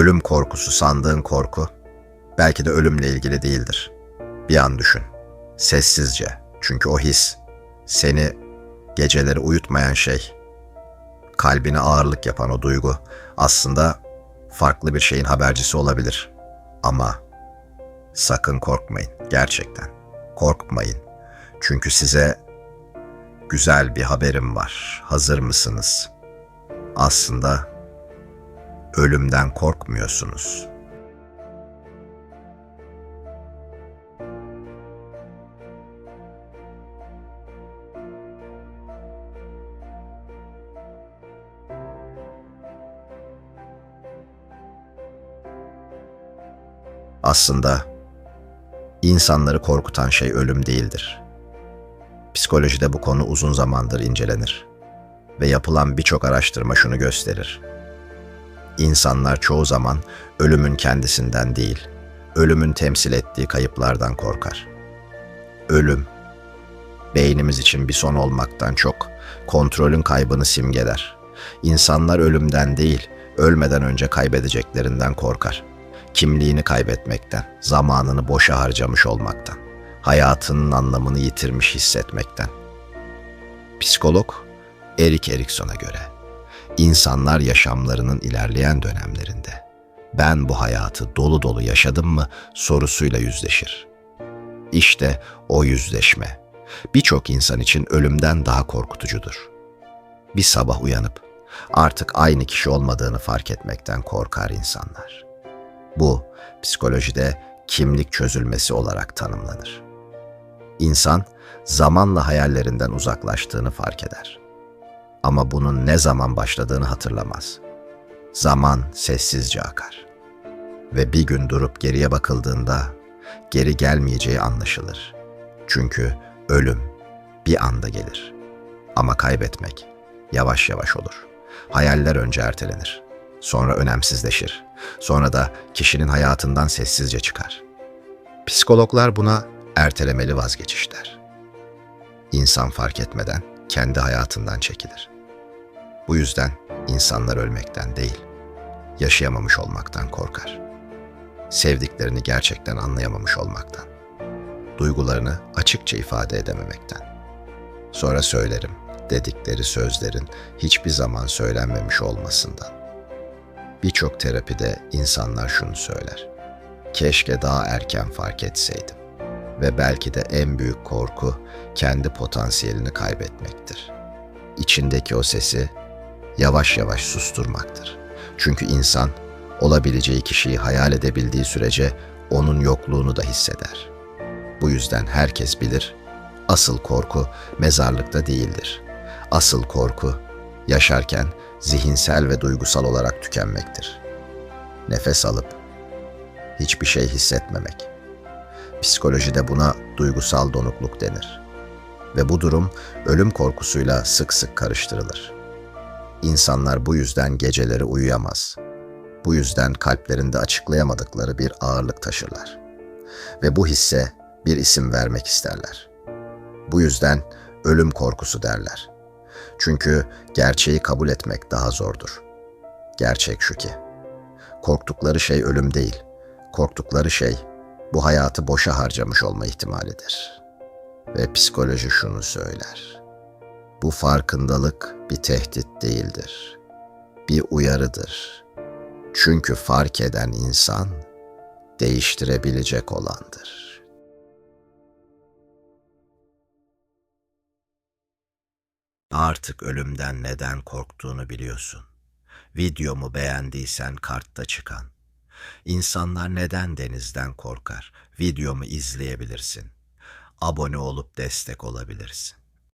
Ölüm korkusu sandığın korku belki de ölümle ilgili değildir. Bir an düşün. Sessizce. Çünkü o his seni geceleri uyutmayan şey, kalbine ağırlık yapan o duygu aslında farklı bir şeyin habercisi olabilir. Ama sakın korkmayın gerçekten. Korkmayın. Çünkü size güzel bir haberim var. Hazır mısınız? Aslında ölümden korkmuyorsunuz. Aslında insanları korkutan şey ölüm değildir. Psikolojide bu konu uzun zamandır incelenir ve yapılan birçok araştırma şunu gösterir. İnsanlar çoğu zaman ölümün kendisinden değil, ölümün temsil ettiği kayıplardan korkar. Ölüm, beynimiz için bir son olmaktan çok kontrolün kaybını simgeler. İnsanlar ölümden değil, ölmeden önce kaybedeceklerinden korkar. Kimliğini kaybetmekten, zamanını boşa harcamış olmaktan, hayatının anlamını yitirmiş hissetmekten. Psikolog Erik Erikson'a göre insanlar yaşamlarının ilerleyen dönemlerinde ben bu hayatı dolu dolu yaşadım mı sorusuyla yüzleşir. İşte o yüzleşme birçok insan için ölümden daha korkutucudur. Bir sabah uyanıp artık aynı kişi olmadığını fark etmekten korkar insanlar. Bu psikolojide kimlik çözülmesi olarak tanımlanır. İnsan zamanla hayallerinden uzaklaştığını fark eder. Ama bunun ne zaman başladığını hatırlamaz. Zaman sessizce akar. Ve bir gün durup geriye bakıldığında geri gelmeyeceği anlaşılır. Çünkü ölüm bir anda gelir. Ama kaybetmek yavaş yavaş olur. Hayaller önce ertelenir. Sonra önemsizleşir. Sonra da kişinin hayatından sessizce çıkar. Psikologlar buna ertelemeli vazgeçiş der. İnsan fark etmeden kendi hayatından çekilir. Bu yüzden insanlar ölmekten değil, yaşayamamış olmaktan korkar. Sevdiklerini gerçekten anlayamamış olmaktan. Duygularını açıkça ifade edememekten. Sonra söylerim dedikleri sözlerin hiçbir zaman söylenmemiş olmasından. Birçok terapide insanlar şunu söyler. Keşke daha erken fark etseydim. Ve belki de en büyük korku kendi potansiyelini kaybetmektir. İçindeki o sesi yavaş yavaş susturmaktır. Çünkü insan olabileceği kişiyi hayal edebildiği sürece onun yokluğunu da hisseder. Bu yüzden herkes bilir, asıl korku mezarlıkta değildir. Asıl korku yaşarken zihinsel ve duygusal olarak tükenmektir. Nefes alıp hiçbir şey hissetmemek. Psikolojide buna duygusal donukluk denir. Ve bu durum ölüm korkusuyla sık sık karıştırılır. İnsanlar bu yüzden geceleri uyuyamaz. Bu yüzden kalplerinde açıklayamadıkları bir ağırlık taşırlar. Ve bu hisse bir isim vermek isterler. Bu yüzden ölüm korkusu derler. Çünkü gerçeği kabul etmek daha zordur. Gerçek şu ki, korktukları şey ölüm değil, korktukları şey bu hayatı boşa harcamış olma ihtimalidir. Ve psikoloji şunu söyler. Bu farkındalık bir tehdit değildir. Bir uyarıdır. Çünkü fark eden insan değiştirebilecek olandır. Artık ölümden neden korktuğunu biliyorsun. Videomu beğendiysen kartta çıkan. İnsanlar neden denizden korkar? Videomu izleyebilirsin. Abone olup destek olabilirsin.